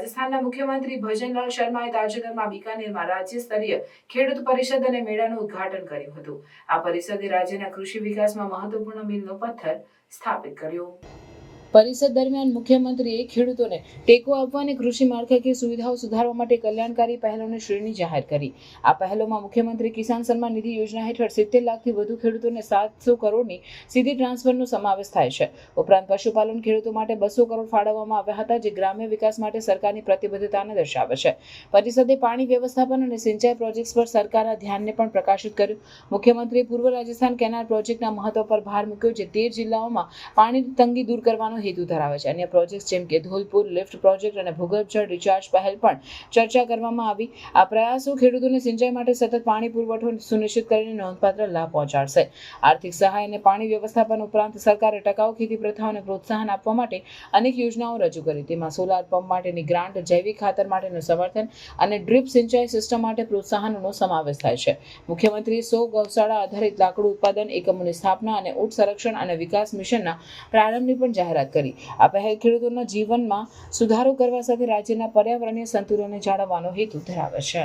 રાજસ્થાનના મુખ્યમંત્રી ભજનલાલ શર્માએ તાજેતરમાં બિકાનેરમાં રાજ્ય સ્તરીય ખેડૂત પરિષદ અને મેળાનું ઉદ્ઘાટન કર્યું હતું. આ પરિષદે રાજ્યના કૃષિ વિકાસમાં મહત્વપૂર્ણ મીલનો પથ્થર સ્થાપિત કર્યો. પરિષદ દરમિયાન મુખ્યમંત્રીએ ખેડૂતોને ટેકો આપવા અને કૃષિ માળખાકીય સુવિધાઓ સુધારવા માટે કલ્યાણકારી પહેલોની શ્રેણી જાહેર કરી. આ પહેલોમાં મુખ્યમંત્રી કિસાન સન્માન નિધિ યોજના હેઠળ સિત્તેર લાખથી વધુ ખેડૂતોને સાતસો કરોડની સીધી ટ્રાન્સફરનો સમાવેશ થાય છે. ઉપરાંત પશુપાલન ખેડૂતો માટે બસો કરોડ ફાળવવામાં આવ્યા હતા, જે ગ્રામ્ય વિકાસ માટે સરકારની પ્રતિબદ્ધતાને દર્શાવે છે. પરિષદે પાણી વ્યવસ્થાપન અને સિંચાઈ પ્રોજેક્ટ્સ પર સરકારના ધ્યાનને પણ પ્રકાશિત કર્યું. મુખ્યમંત્રીએ પૂર્વ રાજસ્થાન કેનાલ પ્રોજેક્ટના મહત્વ પર ભાર મૂક્યો, જે તેર જિલ્લાઓમાં પાણીની તંગી દૂર કરવાનો હેતુ ધરાવે છે. અન્ય પ્રોજેક્ટ જેમ કે ધોલપુર લિફ્ટ પ્રોજેક્ટ અને ભૂગર્ભ જળ રિચાર્જ પહેલ પણ ચર્ચા કરવામાં આવી. આ પ્રયાસો ખેડૂતોને સિંચાઈ માટે સતત પાણી પુરવઠો સુનિશ્ચિત કરીને નોંધપાત્ર લાભ પહોંચાડશે. આર્થિક સહાય અને પાણી વ્યવસ્થાપન ઉપરાંત સરકારે ટકાઉ ખેતી પ્રથાઓને પ્રોત્સાહન આપવા માટે અનેક યોજનાઓ રજૂ કરી. તેમાં સોલાર પંપ માટેની ગ્રાન્ટ જૈવિક ખાતર માટેનું સમર્થન અને ડ્રીપ સિંચાઈ સિસ્ટમ માટે પ્રોત્સાહનનો સમાવેશ થાય છે. મુખ્યમંત્રીએ સો ગૌશાળા આધારિત લાકડું ઉત્પાદન એકમોની સ્થાપના અને ઊંટ સંરક્ષણ અને વિકાસ મિશનના પ્રારંભની પણ જાહેરાત કરી. આ પહેલ ખેડૂતોના જીવનમાં સુધારો કરવા સાથે રાજ્યના પર્યાવરણીય સંતુલનને જાળવવાનો હેતુ ધરાવે છે.